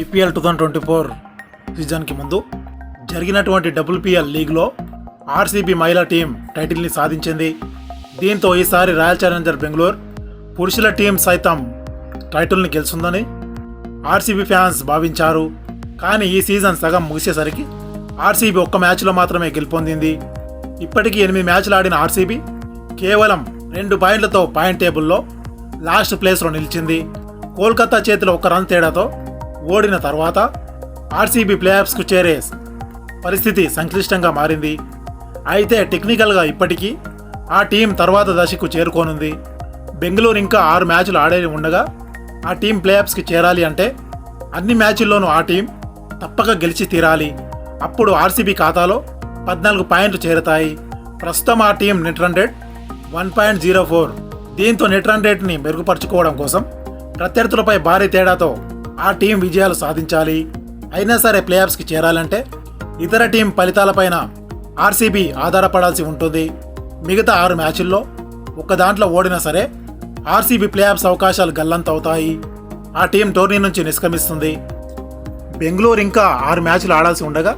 IPL two thousand twenty four సీజన్కి ముందు జరిగినటువంటి డబ్ల్యూపీఎల్ లీగ్లో ఆర్సీబీ మహిళా టీం టైటిల్ని సాధించింది. దీంతో ఈసారి రాయల్ ఛాలెంజర్ బెంగళూరు పురుషుల టీం సైతం టైటిల్ని గెలుస్తుందని ఆర్సీబీ ఫ్యాన్స్ భావించారు. కానీ ఈ సీజన్ సగం ముగిసేసరికి ఆర్సీబీ ఒక్క మ్యాచ్లో మాత్రమే గెలుపొందింది. ఇప్పటికీ ఎనిమిది మ్యాచ్లు ఆడిన ఆర్సీబీ కేవలం రెండు పాయింట్లతో పాయింట్ టేబుల్లో లాస్ట్ ప్లేస్లో నిలిచింది. కోల్కతా చేతిలో ఒక రన్ తేడాతో ఓడిన తర్వాత ఆర్సీబీ ప్లేఆఫ్స్కు చేరే పరిస్థితి సంక్లిష్టంగా మారింది. అయితే టెక్నికల్గా ఇప్పటికీ ఆ టీం తర్వాత దశకు చేరుకోనుంది. బెంగళూరు ఇంకా ఆరు మ్యాచ్లు ఆడే ఉండగా ఆ టీం ప్లేఆఫ్స్కి చేరాలి అంటే అన్ని మ్యాచ్ల్లోనూ ఆ టీం తప్పక గెలిచి తీరాలి. అప్పుడు ఆర్సీబీ ఖాతాలో పద్నాలుగు పాయింట్లు చేరతాయి. ప్రస్తుతం ఆ team net run rate one point zero four. దీంతో నెట్ రన్ రేట్ని మెరుగుపరుచుకోవడం కోసం ప్రత్యర్థులపై భారీ తేడాతో ఆ టీం విజయాలు సాధించాలి. అయినా సరే ప్లేఆఫ్స్కి చేరాలంటే ఇతర టీం ఫలితాలపైన ఆర్సీబీ ఆధారపడాల్సి ఉంటుంది. మిగతా ఆరు మ్యాచుల్లో ఒక దాంట్లో ఓడినా సరే ఆర్సీబీ ప్లేఆఫ్స్ అవకాశాలు గల్లంతవుతాయి. ఆ టీం టోర్నీ నుంచి నిష్క్రమిస్తుంది. బెంగళూరు ఇంకా ఆరు మ్యాచ్లు ఆడాల్సి ఉండగా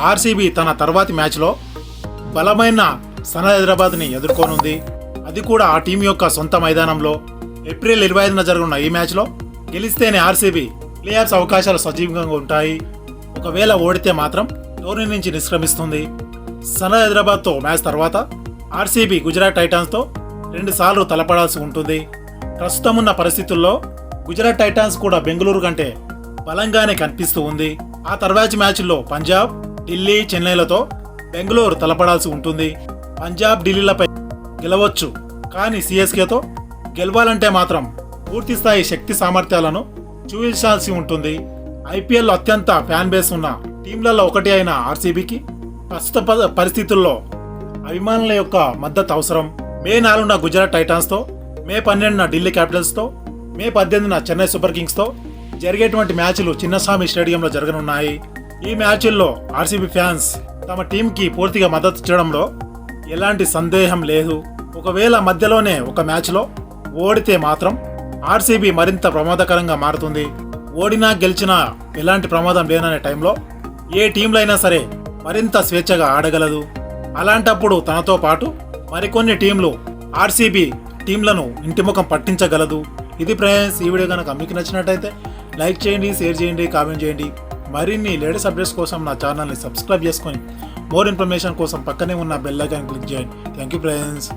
ఆర్సీబీ తన తర్వాతి మ్యాచ్లో బలమైన సన్ హైదరాబాద్ని ఎదుర్కోనుంది. అది కూడా ఆ టీం యొక్క సొంత మైదానంలో. ఏప్రిల్ ఇరవై ఐదున జరగనున్న ఈ మ్యాచ్లో గెలిస్తేనే ఆర్సీబీ ప్లేఆఫ్స్ అవకాశాలు సజీవంగా ఉంటాయి. ఒకవేళ ఓడితే మాత్రం టోర్నీ నుంచి నిష్క్రమిస్తుంది. సన్ హైదరాబాద్తో మ్యాచ్ తర్వాత ఆర్సీబీ గుజరాత్ టైటాన్స్తో రెండుసార్లు తలపడాల్సి ఉంటుంది. ప్రస్తుతం ఉన్న పరిస్థితుల్లో గుజరాత్ టైటాన్స్ కూడా బెంగళూరు కంటే బలంగానే కనిపిస్తూ ఉంది. ఆ తర్వాతి మ్యాచ్ల్లో పంజాబ్ ఢిల్లీ చెన్నైలతో బెంగళూరు తలపడాల్సి ఉంటుంది. పంజాబ్ ఢిల్లీలపై గెలవచ్చు. కానీ సిఎస్కేతో గెలవాలంటే మాత్రం పూర్తి స్థాయి శక్తి సామర్థ్యాలను చూపించాల్సి ఉంటుంది. ఐపీఎల్ అత్యంత ఫ్యాన్ బేస్ ఉన్న టీంలలో ఒకటి అయిన ఆర్సీబీకి ప్రస్తుత ప- పరిస్థితుల్లో అభిమానుల యొక్క మద్దతు అవసరం. మే నాలుగున గుజరాత్ టైటాన్స్తో మే పన్నెండున ఢిల్లీ క్యాపిటల్స్తో మే పద్దెనిమిదిన చెన్నై సూపర్ కింగ్స్తో జరిగేటువంటి మ్యాచ్లు చిన్నస్వామి స్టేడియంలో జరగనున్నాయి. ఈ మ్యాచ్ల్లో ఆర్సీబీ ఫ్యాన్స్ తమ టీంకి పూర్తిగా మద్దతు ఇచ్చడంలో ఎలాంటి సందేహం లేదు. ఒకవేళ మధ్యలోనే ఒక మ్యాచ్లో ఓడితే మాత్రం ఆర్సీబీ మరింత ప్రమాదకరంగా మారుతుంది. ఓడినా గెలిచినా ఎలాంటి ప్రమాదం లేననే టైంలో ఏ టీంలో అయినా సరే మరింత స్వేచ్ఛగా ఆడగలదు. అలాంటప్పుడు తనతో పాటు మరికొన్ని టీంలు ఆర్సీబీ టీంలను ఇంటిముఖం పట్టించగలదు. ఇది ఫ్రెండ్స్ ఈ వీడియో కనుక మీకు నచ్చినట్టయితే లైక్ చేయండి షేర్ చేయండి కామెంట్ చేయండి. మరిన్ని లేటెస్ట్ అప్డేట్స్ కోసం నా ఛానల్ని సబ్స్క్రైబ్ చేసుకొని మోర్ ఇన్ఫర్మేషన్ కోసం పక్కనే ఉన్న బెల్ ఐకాన్ క్లిక్ చేయండి. Thank you friends.